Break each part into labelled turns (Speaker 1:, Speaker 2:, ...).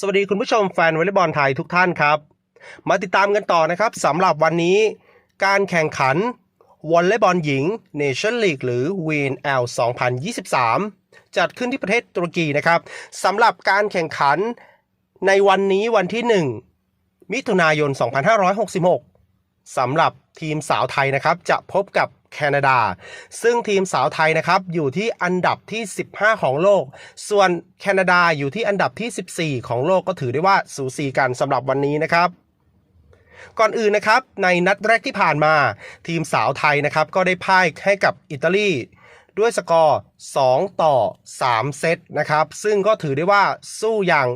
Speaker 1: สวัสดีคุณผู้ชมแฟนวอลเลย์บอลไทยทุกท่านครับ มาติดตามกันต่อนะครับสำหรับวันนี้การแข่งขันวอลเลย์บอลหญิง Nation League หรือ WNL 2023 จัดขึ้นที่ประเทศตุรกีนะครับสำหรับการแข่งขันในวันนี้วันที่ 1 มิถุนายน 2566สำหรับทีมสาวไทยนะครับ จะพบกับ แคนาดา ซึ่งทีมสาวไทยนะครับอยู่ที่อันดับที่ 15 ของโลก ส่วนแคนาดาอยู่ที่อันดับที่ 14 ของโลกก็ถือได้ว่าสูสีกันสำหรับวันนี้นะครับก่อนอื่นนะครับในนัดแรกที่ผ่านมา ทีมสาวไทยนะครับก็ได้พ่ายให้กับอิตาลีด้วยสกอร์ 2 ต่อ 3 เซตนะครับ ซึ่งก็ถือได้ว่าสู้อย่าง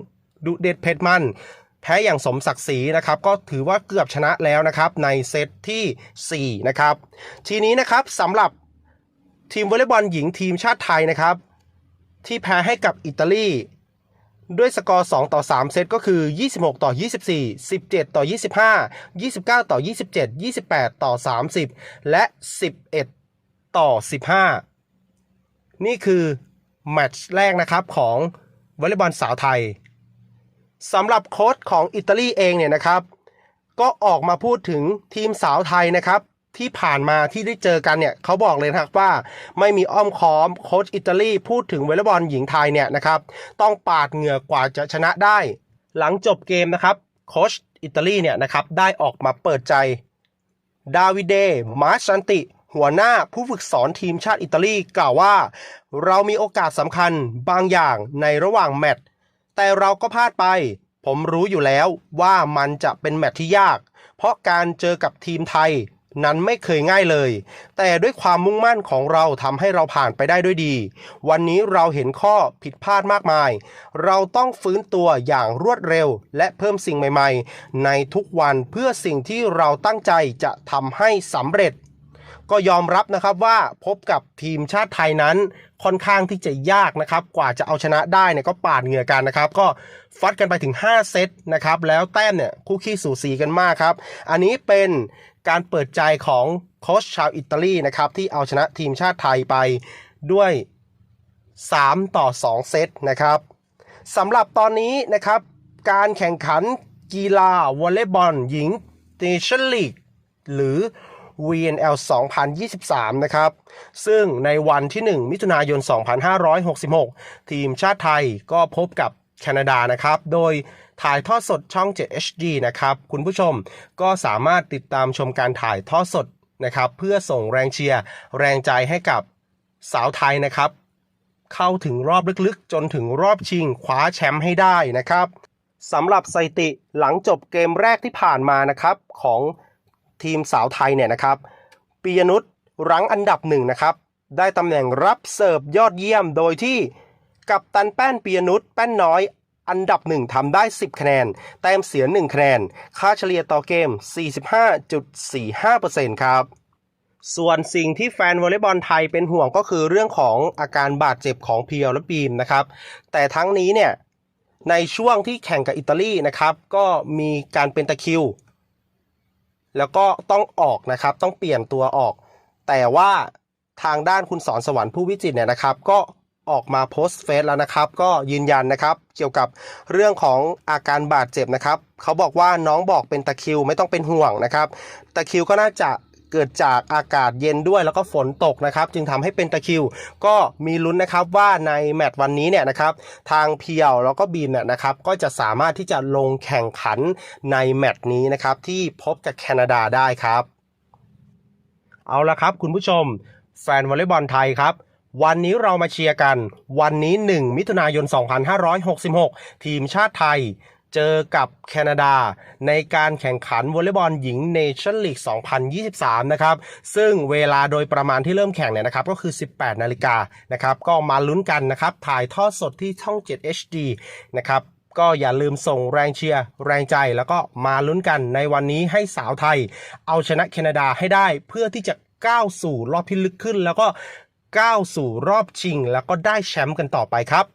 Speaker 1: ดุเด็ดเผ็ดมัน แพ้อย่างสมศักดิ์ศรีนะครับ ก็ถือว่าเกือบชนะแล้วนะครับ ในเซตที่ 4 นะครับ ทีนี้นะครับสำหรับทีมวอลเลย์บอลหญิงทีมชาติไทยนะครับ ที่แพ้ให้กับอิตาลีด้วยสกอร์ 2 ต่อ 3 เซตก็คือ 26 ต่อ 24 17 ต่อ 25 29 ต่อ 27 28 ต่อ 30 และ 11 ต่อ 15 นี่คือแมตช์แรกนะครับของวอลเลย์บอลสาวไทย สำหรับโค้ชของอิตาลีเองเนี่ยนะครับ ก็ออกมาพูดถึงทีมสาวไทยนะครับ ที่ผ่านมาที่ได้เจอกันเนี่ยเขาบอกเลยนะครับว่าไม่มีอ้อมค้อมโค้ชอิตาลีพูดถึงวอลเลย์บอลหญิงไทยเนี่ยนะครับ ต้องปาดเหงื่อกว่าจะชนะได้ หลังจบเกมนะครับโค้ชอิตาลีเนี่ยนะครับได้ออกมาเปิดใจดาวิเดมาร์ชันติ หัวหน้าผู้ฝึกสอนทีมชาติอิตาลีกล่าวว่า เรามีโอกาสสำคัญบางอย่างในระหว่างแมตช์ แต่เราก็พลาดไป ผมรู้อยู่แล้วว่ามันจะเป็นแมตช์ที่ยาก เพราะการเจอกับทีมไทยนั้นไม่เคยง่ายเลย แต่ด้วยความมุ่งมั่นของเราทำให้เราผ่านไปได้ด้วยดี วันนี้เราเห็นข้อผิดพลาดมากมาย เราต้องฟื้นตัวอย่างรวดเร็ว และเพิ่มสิ่งใหม่ ๆ ในทุกวันเพื่อสิ่งที่เราตั้งใจจะทำให้สำเร็จ ก็ยอมรับนะครับว่าพบกับทีมชาติไทยนั้นค่อนข้างที่จะยากนะครับ กว่าจะเอาชนะได้เนี่ยก็ปาดเหงื่อกันนะครับ ก็ฟัดกันไปถึง 5 เซตนะครับ แล้วแต้มเนี่ยคู่ขี้สูสีกันมากครับ อันนี้เป็นการเปิดใจของโค้ชชาวอิตาลีนะครับ ที่เอาชนะทีมชาติไทยไปด้วย 3 ต่อ 2 เซตนะครับสำหรับตอนนี้นะครับ การแข่งขันกีฬาวอลเลย์บอลหญิง Nation League หรือ VNL 2023 นะครับ ซึ่งในวันที่ 1 มิถุนายน 2566 ทีมชาติไทยก็พบกับแคนาดานะครับ โดยถ่ายทอดสดช่อง 7 HD นะครับ คุณผู้ชมก็สามารถติดตามชมการถ่ายทอดสดนะครับ เพื่อส่งแรงเชียร์ แรงใจให้กับสาวไทยนะครับ เข้าถึงรอบลึกๆ จนถึงรอบชิงคว้าแชมป์ให้ได้นะครับสำหรับสถิติหลังจบเกมแรกที่ผ่านมานะครับ ของ ทีมสาวไทยเนี่ยนะครับปียนุชรั้งอันดับหนึ่งนะครับ ได้ตำแหน่งรับเสิร์ฟยอดเยี่ยม โดยที่กัปตันแป้นปียนุชแป้นน้อย อันดับหนึ่งทำได้ 10 คะแนน แต้มเสีย 1 คะแนน ค่าเฉลี่ยต่อเกม 45.45%ครับ ส่วนสิ่งที่แฟนวอลเลย์บอลไทยเป็นห่วงก็คือเรื่องของอาการบาดเจ็บของเพียวและบีมนะครับ แต่ทั้งนี้เนี่ยในช่วงที่แข่งกับอิตาลีนะครับ ก็มีการเป็นตะคิว แล้วก็ต้องออกนะครับ ต้องเปลี่ยนตัวออก แต่ว่าทางด้านคุณสอนสวรรค์ผู้วิจิตเนี่ยนะครับ ก็ออกมาโพสต์เฟซแล้วนะครับ ก็ยืนยันนะครับ เกี่ยวกับเรื่องของอาการบาดเจ็บนะครับ เขาบอกว่าน้องบอกเป็นตะคิวไม่ต้องเป็นห่วงนะครับ ตะคิวก็น่าจะ เกิดจากอากาศเย็นด้วยแล้วก็ฝนตกนะครับ จึงทำให้เป็นตะคิว ก็มีลุ้นนะครับว่าในแมตช์วันนี้เนี่ยนะครับทางเพียวแล้วก็บีมเนี่ยนะครับก็จะสามารถที่จะลงแข่งขันในแมตช์นี้นะครับที่พบกับแคนาดาได้ครับ เอาละครับคุณผู้ชม แฟนวอลเลย์บอลไทยครับวันนี้เรามาเชียร์กัน วันนี้ 1 มิถุนายน 2566 ทีมชาติไทย เจอกับแคนาดา ในการแข่งขันวอลเลย์บอลหญิงเนชั่นลีก 2023 นะครับ ซึ่งเวลาโดยประมาณที่เริ่มแข่งเนี่ยนะครับ ก็คือ 18 นาฬิกานะครับ ก็มาลุ้นกันนะครับ ถ่ายทอดสดที่ช่อง 7 HD นะครับก็อย่าลืมส่งแรงเชียร์แรงใจแล้วก็มาลุ้นกันในวันนี้ให้สาวไทย เอาชนะแคนาดาให้ได้เพื่อที่จะก้าวสู่รอบที่ลึกขึ้น แล้วก็ก้าวสู่รอบชิง แล้วก็ได้แชมป์กันต่อไปครับ